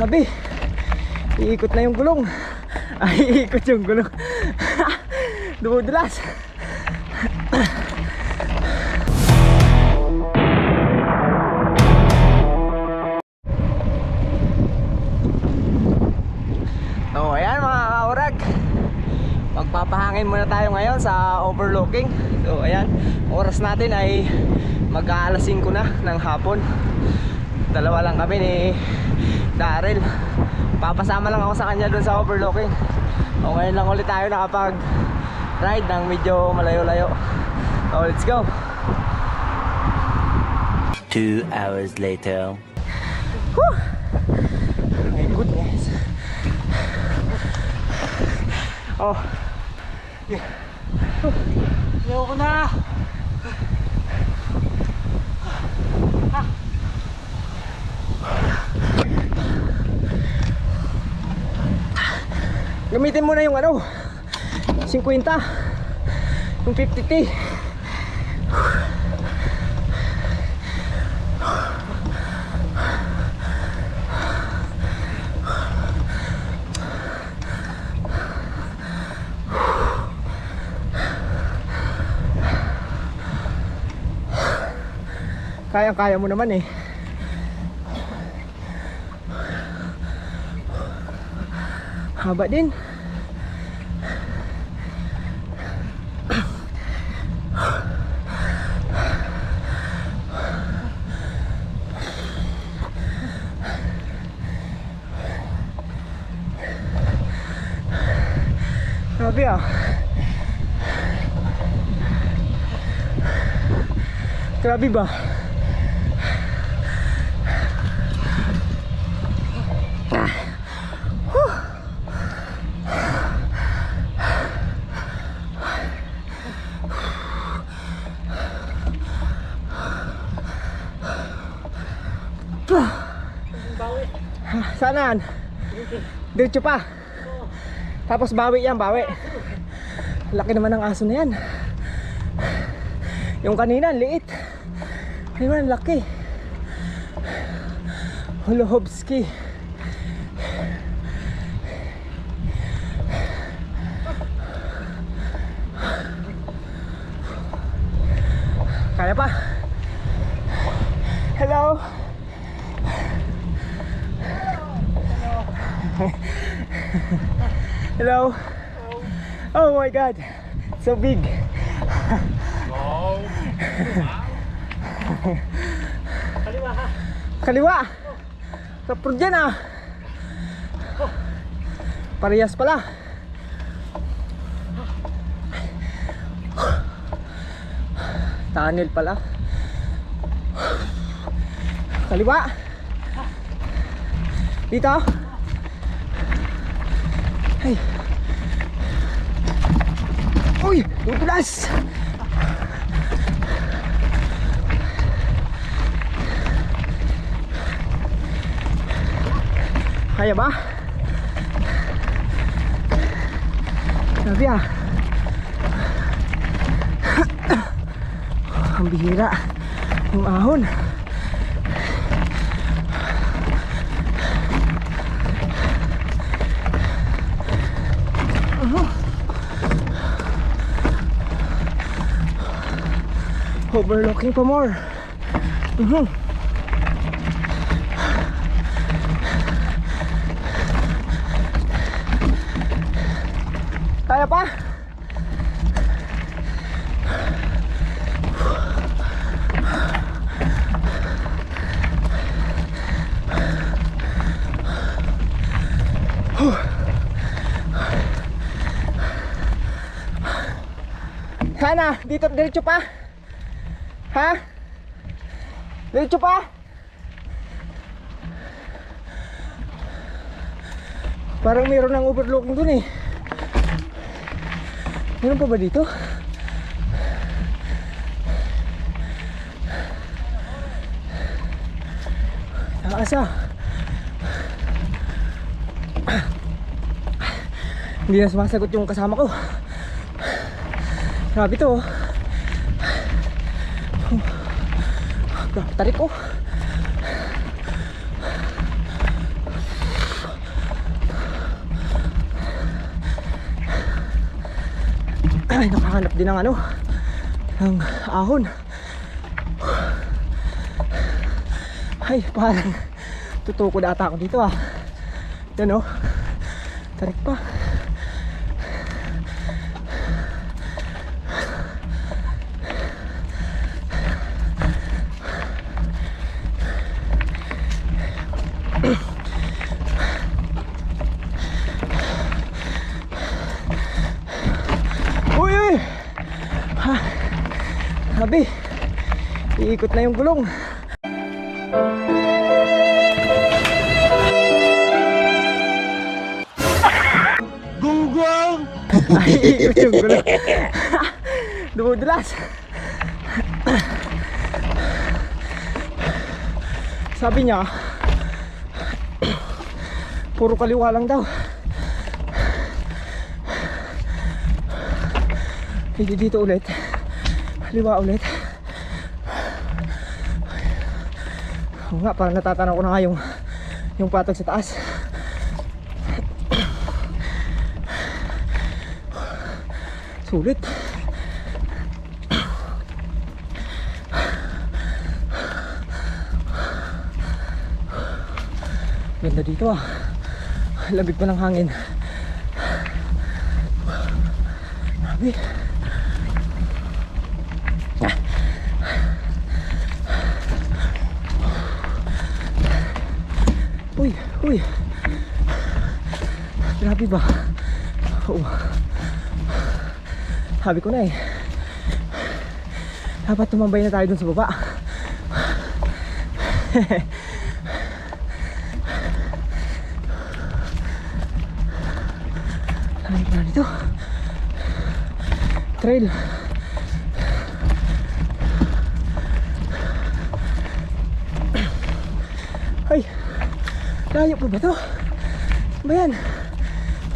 Sabi, iikot na yung gulong. Ay, iikot yung gulong. Dumudulas. So, ayan mga kaurag. Magpapahangin muna tayo ngayon sa overlooking. So, ayan. Oras natin ay mag-aalas 5 na ng hapon. Dalawa lang kami ni Daryl. Papasama lang ako sa kanya dun sa overlooking. O, ngayon lang ulit tayo nakapag ride ng medyo malayo-layo. So, let's go. Two hours later. My goodness. Oh. Ayoko na! Gamitin mo na yung ano 50 Yung 50T Kayang kaya mo naman eh Haba din Grabe ah. Grabe ba? Sanaan? Diretso pa. Tapos bawi yan, bawi. Laki naman ng aso na yan. Yung kanina, liit. Naman, laki. Holohovski. Kaya pa? Hello? Hello? Oh my god. So big. Kaliwa ka! Kaliwa. Kapro dyan ah. Parehas pala. Tunnel pala. Kaliwa. Dito. Ay. Uy, dudulas. Kaya ba? Sabi ah. Ang bihira. Yung ahon. Overlooking pa more. Mhm. Kaya pa? Sana, dito diretso pa. Ha? Diretso pa. Parang mayroon ng overlooking dun eh. Meron pa ba dito? Taas ah. Hindi na sumasagot yung kasama ko. Grabe to. oh. tarik oh. Ay nakahanap din ng ano ng ahon. Ay parang tutukod ata ako dito ah. Yan oh. Tarik pa. Iikot na yung gulong. Gunggong! Ay, iikot yung gulong. Dumudulas. Sabi niya, puro kaliwa lang daw. Hindi dito ulit. Kaliwa ulit. Oo nga, parang natatanaw ko na nga yung, yung patag sa taas. Sulit. Ganda dito ah. Labig pa ng hangin. Grabe. Uy, uy. Grabe ba? Oo. Sabi ko na eh. Dapat tumambay na tayo dun sa baba. Ay, na nito. Trail. Ay, layo pa ba to? Ba yan?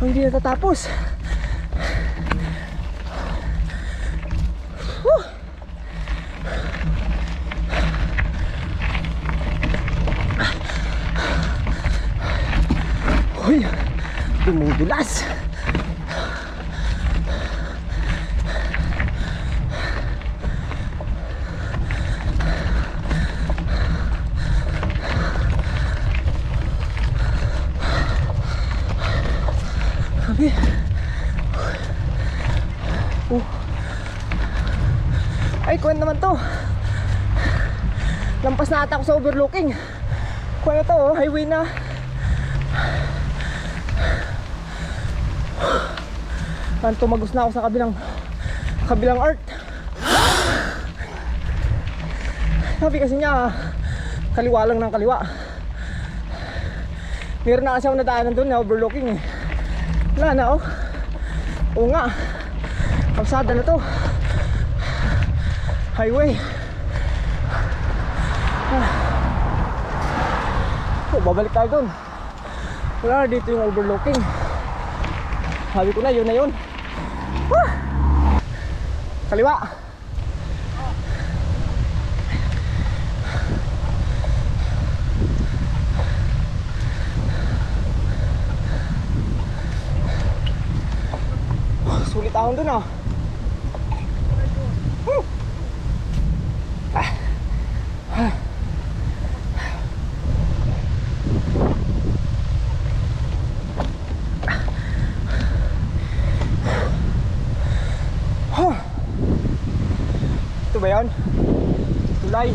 Pang hindi natatapos. Whew. Uy, dumudulas. Sabi. Oh. Ay, kuwan naman to. Lampas na ata ako sa overlooking. Kuwan to, oh, highway na. Parang tumagos na ako sa kabilang kabilang art. Sabi kasi niya, kaliwa lang ng kaliwa. Meron na kasi ako nadaanan doon na overlooking eh. Wala na oh. Oo nga. Kalsada na to. Highway. Ah. Oh, babalik tayo doon. Wala na dito yung overlooking. Sabi ko na, yun na yun. Ah. Kaliwa. Sulit ahon dun ah. Woo! Ah. Ah. Huh. Ito ba yan? Tulay.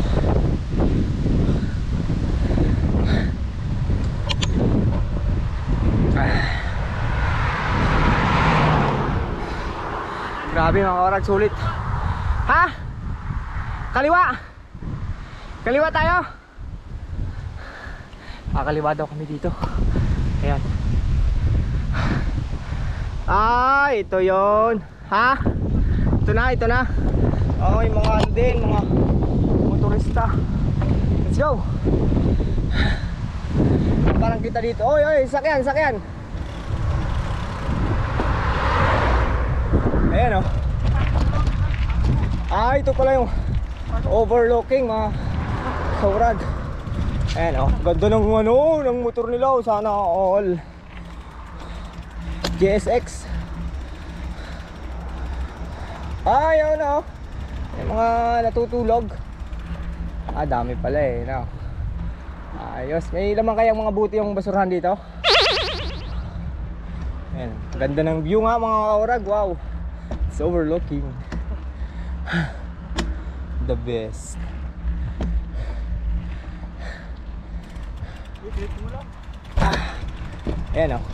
Grabe mga orag, sulit. Ha? Kaliwa! Kaliwa tayo! Ah, kaliwa daw kami dito. Ayan. Ah, ito yon. Ha? Ito na, ito na. Oh, yung mga ano din, mga motorista. Let's go! Parang kita dito. Oy, oy, sakyan, sakyan. Ayan oh. Ah, ito pala yung overlooking mga kaurag. Ayan oh. Ganda ng ano, ng motor nila. oh. Sana all. GSX. Ah, yun oh. May mga natutulog. Ah, dami pala eh. No? Ayos. May laman kayang mga buti yung basurahan dito? Ayan. Ganda ng view nga mga kaurag. Wow. It's overlooking. The best. Ayan oh.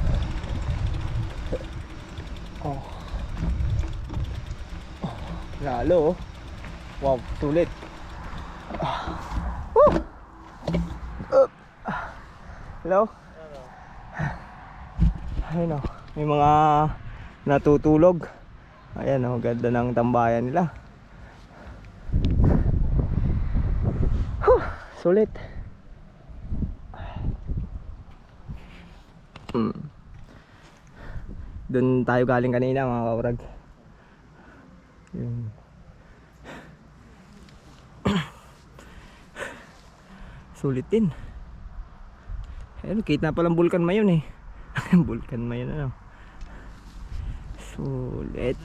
Oh. Oh, Lalo oh. Wow, sulit. Ah. Woo! Up. Hello? Ayun oh. May mga natutulog. Ayan oh, ganda ng tambayan nila. Huh, sulit. Hmm. Doon tayo galing kanina mga kaurag. Yun. Sulit din. Ayun, kita palang bulkan mayon eh. bulkan mayon ano. Sulit.